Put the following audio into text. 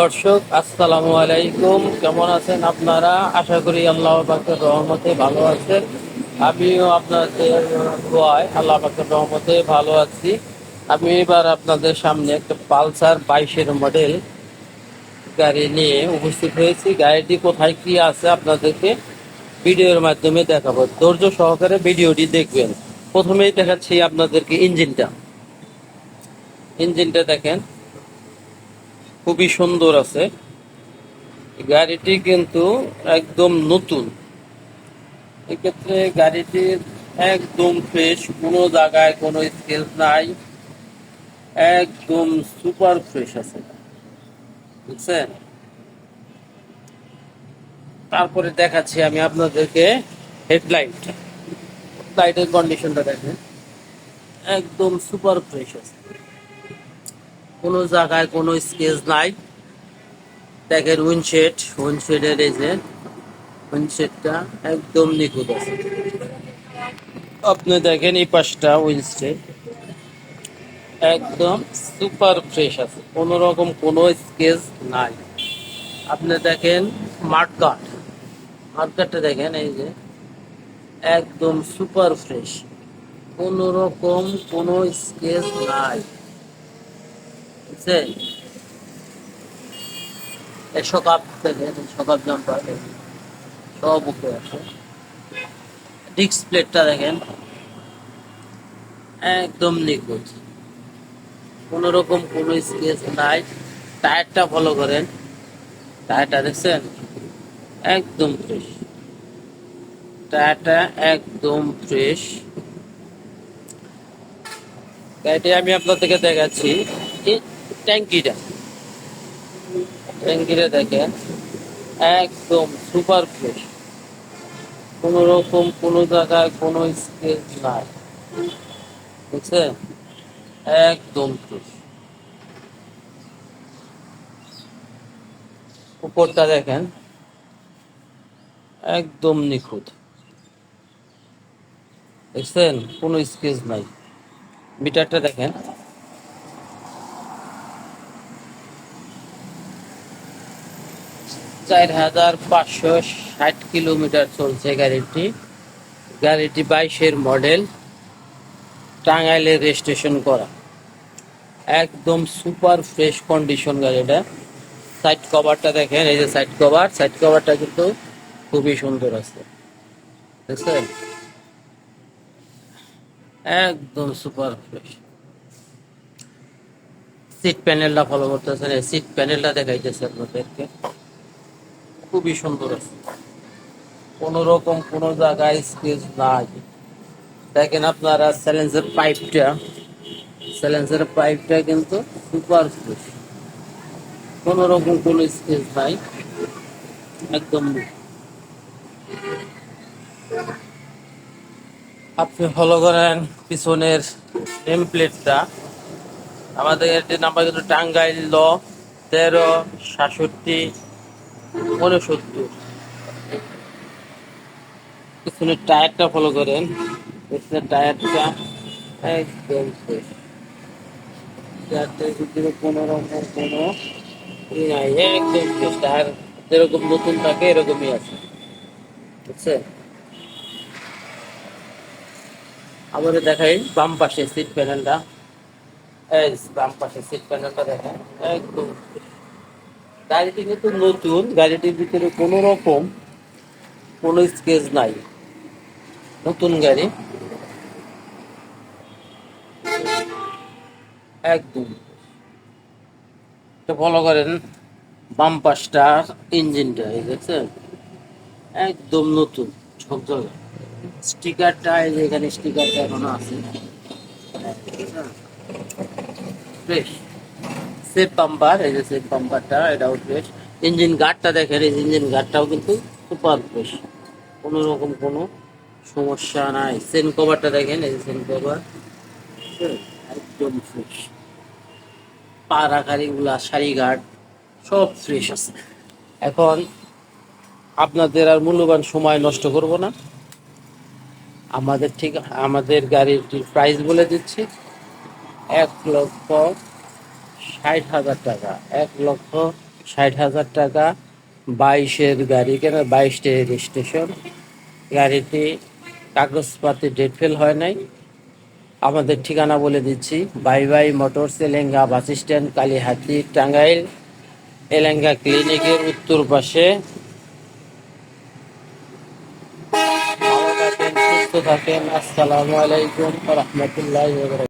দর্শক, আসসালামু আলাইকুম। কেমন আছেন আপনারা? আশা করি আল্লাহ পাকের রহমতে ভালো আছেন। আমিও আপনাদের দোয়ায় আল্লাহ পাকের রহমতে ভালো আছি। আমি এবার আপনাদের সামনে একটা পালসার বাইশের মডেল গাড়ি নিয়ে উপস্থিত হয়েছি। গাড়িটি কোথায় কি আছে আপনাদেরকে ভিডিওর মাধ্যমে দেখাবো। ধৈর্য সহকারে ভিডিওটি দেখবেন। প্রথমেই দেখাচ্ছি আপনাদেরকে ইঞ্জিনটা। ইঞ্জিনটা দেখেন। খুবই সুন্দর আছে। গাড়িটি কিন্তু একদম নতুন। এক্ষেত্রে গাড়িটির একদম ফ্রেশ কোনো জায়গায় কোনো স্কেচ নাই। একদম সুপার ফ্রেশ আছে। বুঝছেন? তারপরে দেখাচ্ছি আমি আপনাদেরকে হেডলাইট লাইটের কন্ডিশনটা দেখেন। একদম সুপার ফ্রেশ আছে। কোনো জায়গায় কোনো স্কেচ নাই। দেখেন উইনশেড উইনশেডের এই যে উইনশেডটা একদম নিখুঁত আছে। আপনি দেখেন এই পাশটা উইনশেড একদম সুপার ফ্রেশ আছে, কোনো রকম কোনো স্কেচ নাই। আপনি দেখেন মার্কাট মার্কাটটা দেখেন এই যে একদম সুপার ফ্রেশ, কোনো রকম কোনো স্কেচ নাই। বুঝছেন এই সকাপ দেখেন এই সকাপ জাম্পার সব উপরে আছে। ডিস্ক প্লেটটা দেখেন। একদম নিখুঁত। কোনো রকম কোনো স্কেচ নাই। টায়ারটা ফলো করেন। টায়ারটা দেখছেন? একদম ফ্রেশ। টায়ারটা একদম ফ্রেশ। গাড়িটি আমি আপনাদেরকে দেখাচ্ছি। ট্যাঙ্কিটা। ট্যাঙ্কিটা দেখেন, একদম সুপার ফ্রেশ কোনো রকম, কোনো জায়গায় কোনো স্কেচ নাই। বুঝছেন? একদম ফ্রেশ উপরটা দেখেন, একদম নিখুঁত। দেখছেন? কোনো স্কেচ নাই। মিটারটা দেখেন। চার হাজার পাঁচশো ষাট কিলোমিটার চলছে গাড়িটি। গাড়িটি বাইশের মডেল, টাঙ্গাইলে রেজিস্ট্রেশন করা। একদম সুপার ফ্রেশ কন্ডিশন গাড়িটা। সাইড কভারটা দেখেন, এই যে সাইড কভার। সাইড কভারটা কিন্তু খুবই সুন্দর আছে। দেখছেন? একদম সুপার ফ্রেশ। সিট প্যানেলটা ফলো করতেছেন। এই সিট প্যানেলটা দেখাইতেছে আপনাদেরকে। খুবই সুন্দর আছে। কোনো রকম কোনো জায়গায় স্পেস নাই। দেখেন আপনারা স্যালেন্সের পাইপটা স্যালেন্সের পাইপটা কিন্তু সুপার ফ্রেশ কোনো রকম কোনো স্পেস নাই। একদম আপনি ফলো করেন পিছনের নেম প্লেটটা আমাদের নাম্বার কিন্তু টাঙ্গাইল তেরো, সাতষট্টি পিছনের টায়ারটা ফলো করেন। পিছনের টায়ারটা একদম ফ্রেশ টায়ার যেরকম নতুন থাকে, এরকমই আছে। আমাদের দেখাই বাম পাশে সিট প্যানেলটা বাম পাশে সিট প্যানেলটা দেখেন, একদম গাড়িটি কিন্তু নতুন গাড়িটির ভিতরে কোনো রকম কোনো স্কেচ নাই। নতুন গাড়ি। একদম। ফলো করেন বাম পাশটার ইঞ্জিনটা এই দেখছেন? একদম নতুন ঝকঝকে স্টিকারটা, এই যে এখানে স্টিকারটা এখনও আছে। ফ্রেশ সেফ পাম্পার এই যে সেফ পাম্পারটা এটাও ফ্রেশ ইঞ্জিন গার্ডটা দেখেন, এই ইঞ্জিন গার্ডটাও কিন্তু সুপার ফ্রেশ কোনো রকম কোনো সমস্যা নাই। সেন কভারটা দেখেন, এই সেন কভার একদম ফ্রেশ পা রাখার এগুলা শাড়ি গার্ড সব ফ্রেশ আছে। এখন আপনাদের আর মূল্যবান সময় নষ্ট করব না। আমাদের ঠিক, আমাদের গাড়িটির প্রাইস বলে দিচ্ছি, এক লক্ষ ষাট হাজার টাকা। এক লক্ষ ষাট হাজার টাকা বাইশের গাড়ি, কেন বাইশটি রেজিস্ট্রেশন গাড়িটি কাগজপাতি ডেট ফেল হয় নাই। আমাদের ঠিকানা বলে দিচ্ছি, bye bye motors, Elenga bus stand, Kalihati, Tangail, Elenga ক্লিনিকের উত্তর পাশে। সুস্থ থাকেন। আসসালামু আলাইকুম রহমতুল্লাহ